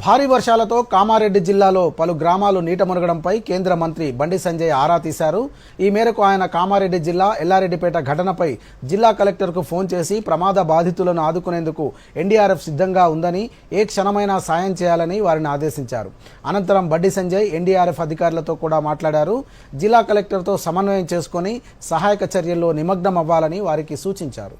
భారీ వర్షాలతో కామారెడ్డి జిల్లాలో పలు గ్రామాలు నీట మునగడంపై కేంద్ర మంత్రి బండి సంజయ్ ఆరా తీశారు. ఈ మేరకు ఆయన కామారెడ్డి జిల్లా ఎల్లారెడ్డిపేట ఘటనపై జిల్లా కలెక్టర్కు ఫోన్ చేసి ప్రమాద బాధితులను ఆదుకునేందుకు ఎన్డీఆర్ఎఫ్ సిద్ధంగా ఉందని ఏ క్షణమైనా సాయం చేయాలని వారిని ఆదేశించారు. అనంతరం బండి సంజయ్ ఎన్డీఆర్ఎఫ్ అధికారులతో కూడా మాట్లాడారు. జిల్లా కలెక్టర్తో సమన్వయం చేసుకుని సహాయక చర్యల్లో నిమగ్నం అవ్వాలని వారికి సూచించారు.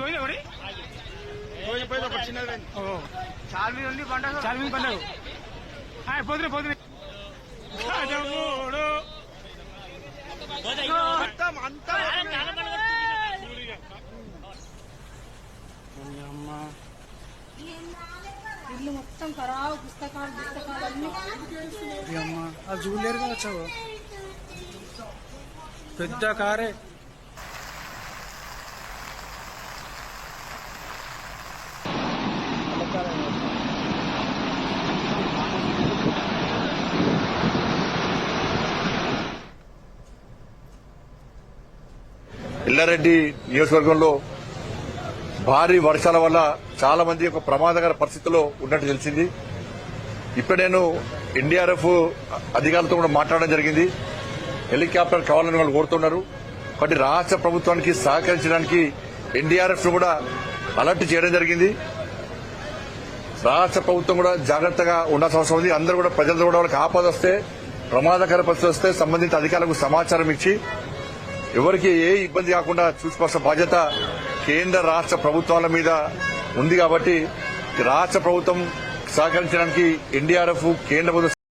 పోయింది ఒకటి ఉంది. ఇల్లు మొత్తం ఖరాబ్ పుస్తకాలు పుస్తకాలు అన్ని అది చూడలేరు కదా వచ్చావు. పెద్ద కారే. ఎల్లారెడ్డి నియోజకవర్గంలో భారీ వర్షాల వల్ల చాలా మంది ఒక ప్రమాదకర పరిస్థితిలో ఉన్నట్టు తెలిసింది. ఇప్పుడు నేను ఎన్డీఆర్ఎఫ్ అధికారులతో కూడా మాట్లాడడం జరిగింది. హెలికాప్టర్ కావాలని వాళ్ళు కోరుతున్నారు. కాబట్టి రాష్ట్ర ప్రభుత్వానికి సహకరించడానికి ఎన్డీఆర్ఎఫ్ కూడా అలర్ట్ చేయడం జరిగింది. రాష్ట్ర ప్రభుత్వం కూడా జాగ్రత్తగా ఉండాల్సిన అవసరం ఉంది. అందరూ కూడా ప్రజలతో కూడా వాళ్ళకి ఆపద వస్తే ప్రమాదకర పరిస్థితి వస్తే సంబంధిత అధికారులకు సమాచారం ఇచ్చి ఎవరికి ఏ ఇబ్బంది కాకుండా చూసుకోవాల్సిన బాధ్యత కేంద్ర రాష్ట్ర ప్రభుత్వాల మీద ఉంది కాబట్టి రాష్ట్ర ప్రభుత్వం సహకరించడానికి ఎన్డీఆర్ఎఫ్ కేంద్ర ప్రభుత్వం